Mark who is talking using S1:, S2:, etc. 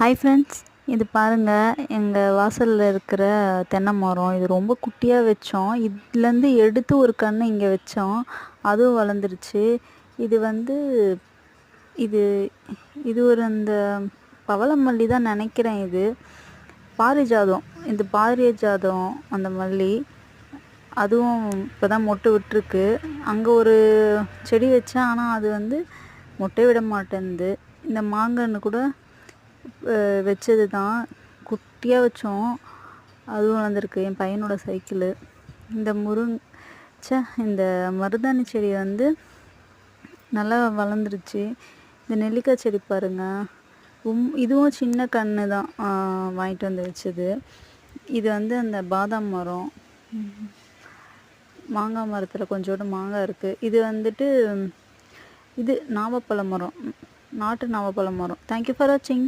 S1: Hi friends இது பாருங்கள் எங்கள் வாசலில் இருக்கிற தென்னை மரம். இது ரொம்ப குட்டியாக வச்சோம். இதுலேருந்து எடுத்து ஒரு கன்று இங்கே வச்சோம். அதுவும் வளர்ந்துருச்சு. இது வந்து இது இது ஒரு அந்த பவளமல்லி தான் நினைக்கிறேன் இது. பாரிஜாதம். இது பாரிஜாதம் அந்த மல்லி அதுவும் இப்போ தான் மொட்டு விட்டுருக்கு. அங்கே ஒரு செடி வச்சேன். ஆனால் அது வந்து மொட்டை விட மாட்டேன்து. இந்த மாங்கன்று கூட வச்சது தான் குட்டியாக வச்சோம். அதுவும் வளர்ந்துருக்கு. என் பையனோட சைக்கிளு இந்த முருங் சே இந்த மருதாணி செடி வந்து நல்லா வளர்ந்துருச்சு. இந்த நெல்லிக்காய் செடி பாருங்க. உம் இதுவும் சின்ன கன்று தான் வாங்கிட்டு வந்து வச்சது. இது வந்து அந்த பாதாம் மரம். மாங்காய் மரத்தில் கொஞ்சோண்டு மாங்காய் இருக்குது இது வந்துட்டு இது நாவப்பழ மரம். நாட்டு நாவப்பழ மரம். தேங்க்யூ ஃபார் வாட்சிங்